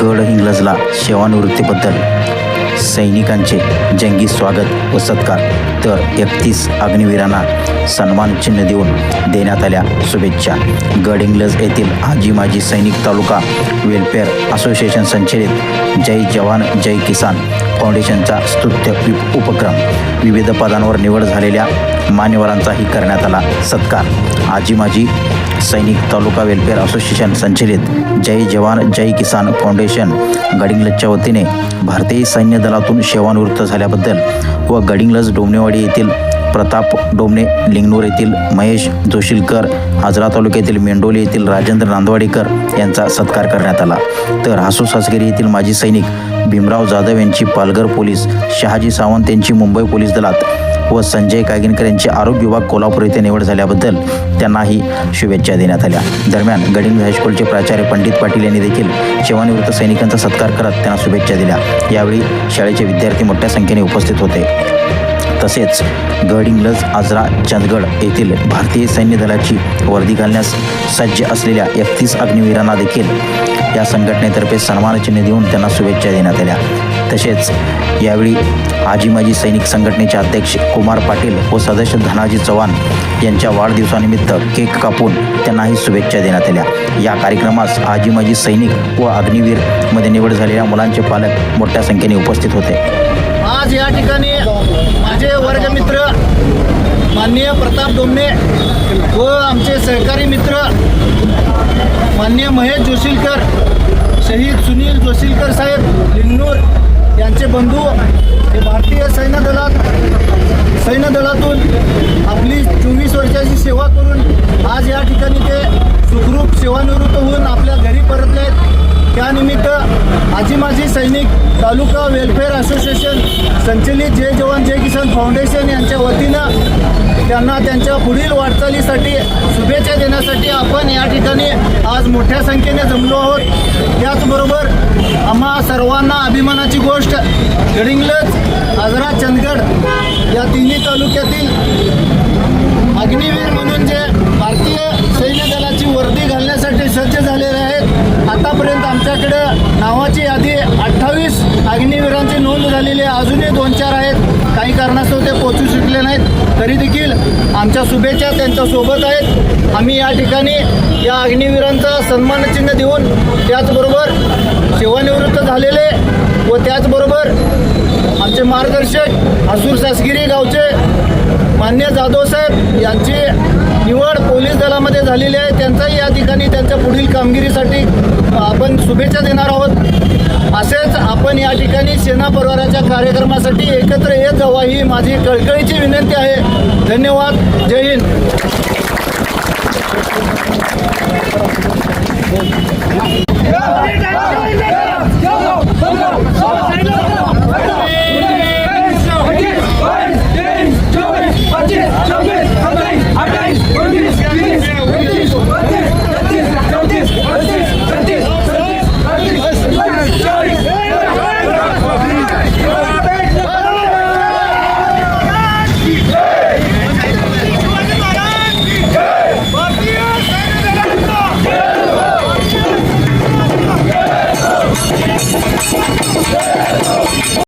गड इंग्लजला सेवानिवृत्तीबद्दल सैनिकांचे जंगी स्वागत व सत्कार. तर एकतीस अग्निवीरांना सन्मान चिन्ह देऊन देण्यात आल्या शुभेच्छा. गड इंग्लज येथील आजी माजी सैनिक तालुका वेलफेअर असोसिएशन संचलित जय जवान जय किसान फाउंडेशनचा स्तुत्य उपक्रम. विविध पदांवर निवड झालेल्या मान्यवरांचाही करण्यात आला सत्कार. आजी माजी सैनिक तालुका वेलफेअर असोसिएशन संचलित जय जवान जय किसान फाउंडेशन गडिंगलजच्या वतीने भारतीय सैन्य दलातून सेवानिवृत्त झाल्याबद्दल व गडिंगलज डोमनेवाडी येथील प्रताप डोमणे लिंगनूर येथील महेश जोशीलकर आजरा तालुक्यातील मेंडोली येथील राजेंद्र नांदवाडीकर यांचा सत्कार करण्यात आला. तर हासू सासगिरी येथील माजी सैनिक भीमराव जाधव यांची पालघर पोलीस शहाजी सावंत यांची मुंबई पोलीस दलात व संजय कागिनकर यांची आरोग्य विभाग कोल्हापूर येथे निवड झाल्याबद्दल त्यांनाही शुभेच्छा देण्यात आल्या. दरम्यान गडिंग हायस्कूलचे प्राचार्य पंडित पाटील यांनी देखील सेवानिवृत्त सैनिकांचा सत्कार करत त्यांना शुभेच्छा दिल्या. यावेळी शाळेचे विद्यार्थी मोठ्या संख्येने उपस्थित होते. तसेच गड आजरा चंदगड येथील भारतीय सैन्य दलाची वर्दी घालण्यास सज्ज असलेल्या एकतीस अग्निवीरांना देखील या संघटनेतर्फे सन्मानचिन्ह देऊन त्यांना शुभेच्छा देण्यात आल्या. तसेच यावेळी आजी माजी सैनिक संघटनेचे अध्यक्ष कुमार पाटील व सदस्य धनाजी चव्हाण यांच्या वाढदिवसानिमित्त केक कापून त्यांनाही शुभेच्छा देण्यात आल्या. या कार्यक्रमास आजी माजी सैनिक व अग्निवीरमध्ये निवड झालेल्या मुलांचे पालक मोठ्या संख्येने उपस्थित होते. आज या ठिकाणी माझे वर्गमित्र माननीय प्रताप डोमणे व आमचे सहकारी मित्र माननीय महेश जोशीलकर शहीद सुनील जोशीलकर साहेब लिन्नूर यांचे बंधू हे भारतीय सैन्य दलात सैन्य दलातून आपली चोवीस वर्षाची सेवा करून आज या ठिकाणी ते सुखरूप सेवानिवृत्त होऊन आपल्या घरी परतले आहेत. त्यानिमित्त आजी माजी सैनिक तालुका वेलफेअर असोसिएशन संचलित जय जवान जय किसान फाउंडेशन यांच्या वतीनं त्यांना त्यांच्या पुढील वाटचालीसाठी शुभेच्छा देण्यासाठी आपण या ठिकाणी आज मोठ्या संख्येने जमलो आहोत. त्याचबरोबर आम्हा सर्वांना अभिमानाची गोष्ट गडिंगलज आजरा चंदगड या तिन्ही तालुक्यातील अग्निवीर म्हणून जे भारतीय सैन्य दलाची वर्दी घालण्यासाठी सज्ज झालेले आहेत आतापर्यंत आमच्याकडं नावाची यादी अठ्ठावीस अग्निवीरांची नोंद झालेली आहे अजूनही दोन चार आहेत. काही कारणास्तव ते पोचू शकले नाहीत. तरी देखील आमच्या शुभेच्छा त्यांच्यासोबत आहेत. आम्ही या ठिकाणी या अग्निवीरांचा सन्मानचिन्ह देऊन त्याचबरोबर सेवानिवृत्त झालेले व त्याचबरोबर आमचे मार्गदर्शक असूर सासगिरी गावचे मान्य जाधव साहेब यांची निवड पोलीस दलामध्ये झालेली आहे. त्यांचाही या ठिकाणी त्यांच्या पुढील कामगिरीसाठी आपण शुभेच्छा देणार आहोत. आपण या ठिकाणी सेना परिवाराच्या कार्यक्रमासाठी एकत्र येत जावा ही माझी कळकळीची विनंती आहे. धन्यवाद. जय हिंद.